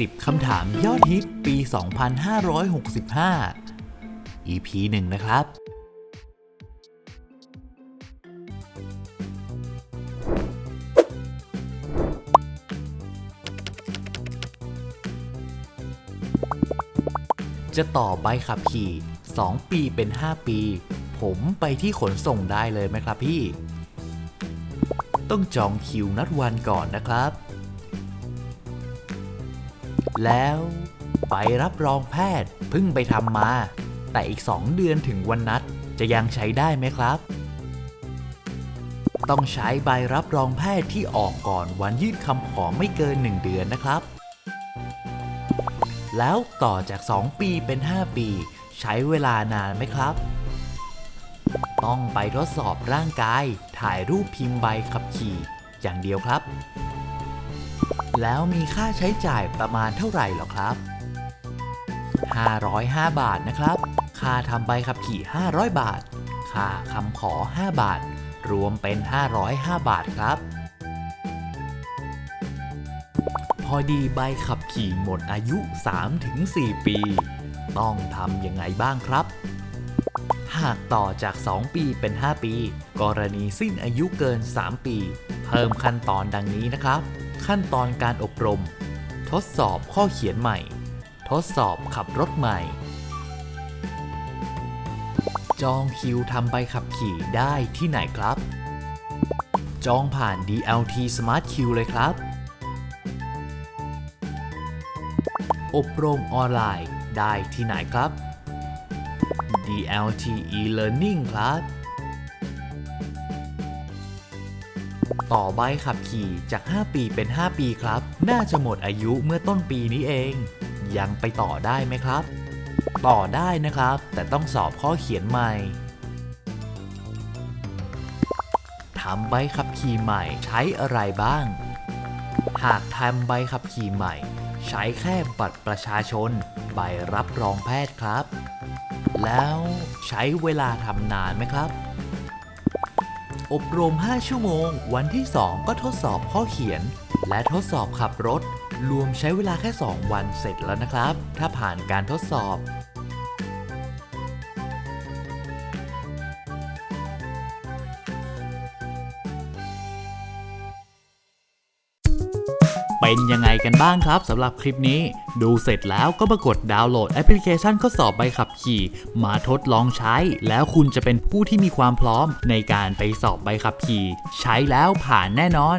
10 คำถามยอดฮิตปี 2565 EP 1 นะครับ จะต่อใบขับขี่ 2 ปีเป็น 5 ปี ผมไปที่ขนส่งได้เลยไหมครับพี่ ต้องจองคิวนัดวันก่อนนะครับ แล้วไปรับรองแพทย์เพิ่งไปทำมา แต่อีก 2 เดือนถึงวันนัดจะยังใช้ได้ไหมครับ ต้องใช้ใบรับรองแพทย์ที่ออกก่อนวันยื่นคำขอไม่เกิน 1 เดือนนะครับ แล้วต่อจาก 2 ปีเป็น 5 ปี ใช้เวลานานไหมครับ ต้องไปทดสอบร่างกาย ถ่ายรูปพิมพ์ใบขับขี่อย่างเดียวครับ แล้วมีค่าใช้จ่ายประมาณเท่าไหร่หรอครับ 505 บาทนะครับ ค่าทำใบขับขี่ 500 บาท ค่าคำขอ 5 บาท รวมเป็น 505 บาทครับ พอดีใบขับขี่หมดอายุ 3-4 ปี ต้องทำยังไงบ้างครับ หากต่อจาก 2 ปีเป็น 5 ปี กรณีสิ้นอายุเกิน 3 ปี เพิ่มขั้นตอนดังนี้นะครับ ขั้นตอนการอบรม ทดสอบข้อเขียนใหม่ ทดสอบขับรถใหม่ จองคิวทำใบขับขี่ได้ที่ไหนครับ จองผ่าน DLT Smart Q เลยครับ อบรมออนไลน์ได้ที่ไหนครับ DLT e-learning ครับ ต่อใบขับขี่จาก 5 ปีเป็น 5 ปีครับ น่าจะหมดอายุเมื่อต้นปีนี้เอง ยังไปต่อได้ไหมครับ ต่อได้นะครับ แต่ต้องสอบข้อเขียนใหม่ทำใบขับขี่ใหม่ใช้อะไรบ้าง หากทำใบขับขี่ใหม่ ใช้แค่บัตรประชาชน ใบรับรองแพทย์ครับ แล้วใช้เวลาทำนานไหมครับ อบรม 5 ชั่วโมง วันที่ 2 ก็ทดสอบข้อเขียน และทดสอบขับรถ รวมใช้เวลาแค่ 2 วันเสร็จแล้วนะครับ ถ้าผ่านการทดสอบ เป็นยังไงกันบ้างครับสำหรับคลิปนี้ ดูเสร็จแล้วก็มากดดาวน์โหลดแอปพลิเคชันข้อสอบใบขับขี่ มาทดลองใช้ แล้วคุณจะเป็นผู้ที่มีความพร้อมในการไปสอบใบขับขี่ ใช้แล้วผ่านแน่นอน